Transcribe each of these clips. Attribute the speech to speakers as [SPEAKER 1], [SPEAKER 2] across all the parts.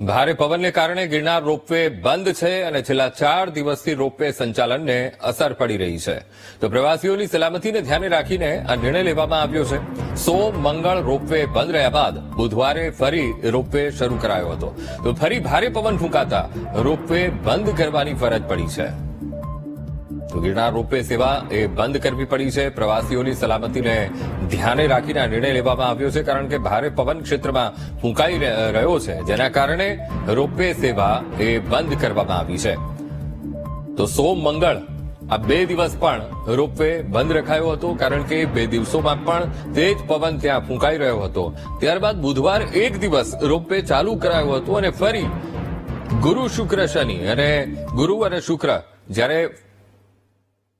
[SPEAKER 1] ભારે પવનને કારણે ગિરનાર રોપવે બંધ છે અને છેલ્લા ચાર દિવસથી રોપવે સંચાલનને અસર પડી રહી છે. તો પ્રવાસીઓની સલામતીને ધ્યાને રાખીને આ નિર્ણય લેવામાં આવ્યો છે. સોમ, મંગળ રોપવે બંધ રહ્યા બાદ બુધવારે ફરી રોપવે શરૂ કરાયો હતો. તો ફરી ભારે પવન ફૂંકાતા રોપવે બંધ કરવાની ફરજ પડી છે. તો ગિરનાર રોપવે સેવા એ બંધ કરવી પડી છે. પ્રવાસીઓની સલામતીને ધ્યાને રાખીને આ નિર્ણય લેવામાં આવ્યો છે કારણ કે ભારે પવન ક્ષેત્રમાં ફૂંકાઈ રહ- રહ્યો છે. જેના કારણે રોપવે સેવા એ બંધ કરવામાં આવી છે. તો સોમ મંગળ આ બે દિવસ પણ રોપવે બંધ રખાયો હતો કારણ કે બે દિવસોમાં પણ તે જ પવન ત્યાં ફૂંકાઈ રહ્યો હતો. ત્યારબાદ બુધવાર એક દિવસ રોપવે ચાલુ કરાયો હતો અને ફરી ગુરુ શુક્ર શનિ અને ગુરુ અને શુક્ર જ્યારે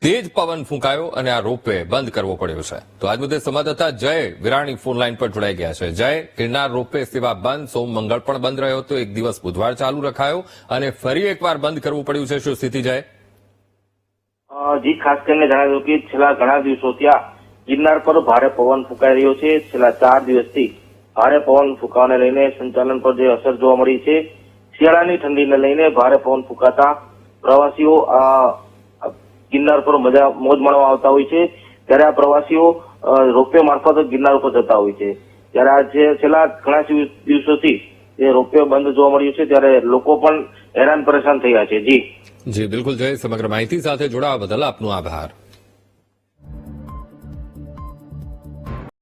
[SPEAKER 1] તેજ પવન ફૂંકાયો અને આ રોપવે બંધ કરવો પડ્યો છે. તો આજ મુદ્દે સંવાદદાતા જય વિરાણી ફોન લાઈન પર જોડાઈ ગયા છે. જય, ગિરનાર રોપવે સેવા બંધ, સોમ મંગળ પણ બંધ રહ્યો હતો. એક દિવસ બુધવાર ચાલુ રખાયો અને ફરી એકવાર બંધ કરવું પડ્યું છે. શું સ્થિતિ, જય?
[SPEAKER 2] જી, ખાસ કરીને જણાવ્યું કે છેલ્લા ઘણા દિવસો ત્યાં ગિરનાર પર ભારે પવન ફૂંકાઈ રહ્યો છે. છેલ્લા ચાર દિવસથી ભારે પવન ફૂંકાવાને લઈને સંચાલન પર જે અસર જોવા મળી છે. શિયાળાની ઠંડીને લઈને ભારે પવન ફૂંકાતા પ્રવાસીઓ ગિરનાર પર મજા, મોજ માણવા આવતા હોય છે. ત્યારે આ પ્રવાસીઓ રોપવે મારફત ગિરનાર ઉપર જતા હોય છે. ત્યારે આ જે છેલ્લા ઘણા દિવસોથી જે રોપવે બંધ જોવા મળ્યું છે, ત્યારે લોકો પણ હેરાન પરેશાન થયા છે. જી.
[SPEAKER 1] જી, બિલકુલ જય સમગ્ર માહિતી સાથે જોડાવા બદલ આપનો આભાર.